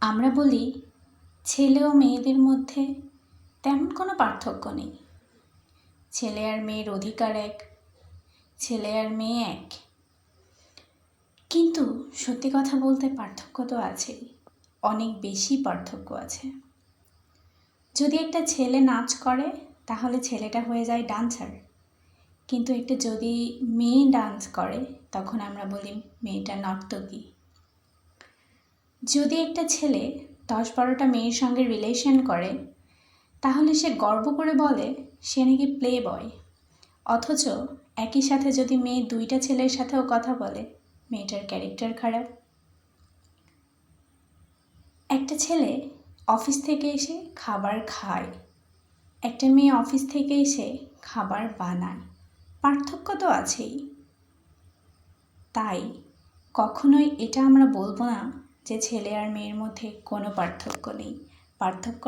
আমরা বলি, ছেলে ও মেয়েদের মধ্যে তেমন কোনো পার্থক্য নেই। ছেলে আর মেয়ের অধিকার এক, ছেলে আর মেয়ে এক। কিন্তু সত্যি কথা বলতে পার্থক্য তো আছেই, অনেক বেশি পার্থক্য আছে। যদি একটা ছেলে নাচ করে, তাহলে ছেলেটা হয়ে যায় ডান্সার। কিন্তু একটা যদি মেয়ে ডান্স করে, তখন আমরা বলি, মেয়েটা নর্তকী। যদি একটা ছেলে দশ বারোটা মেয়ের সঙ্গে রিলেশন করে, তাহলে সে গর্ব করে বলে, সে নাকি প্লে বয় অথচ একই সাথে যদি মেয়ে দুইটা ছেলের সাথেও কথা বলে, মেয়েটার ক্যারেক্টার খারাপ। একটা ছেলে অফিস থেকে এসে খাবার খায়, একটা মেয়ে অফিস থেকে এসে খাবার বানায়। পার্থক্য তো আছেই। তাই কখনোই এটা আমরা বলব না যে ছেলে আর মেয়ের মধ্যে কোনো পার্থক্য নেই। পার্থক্য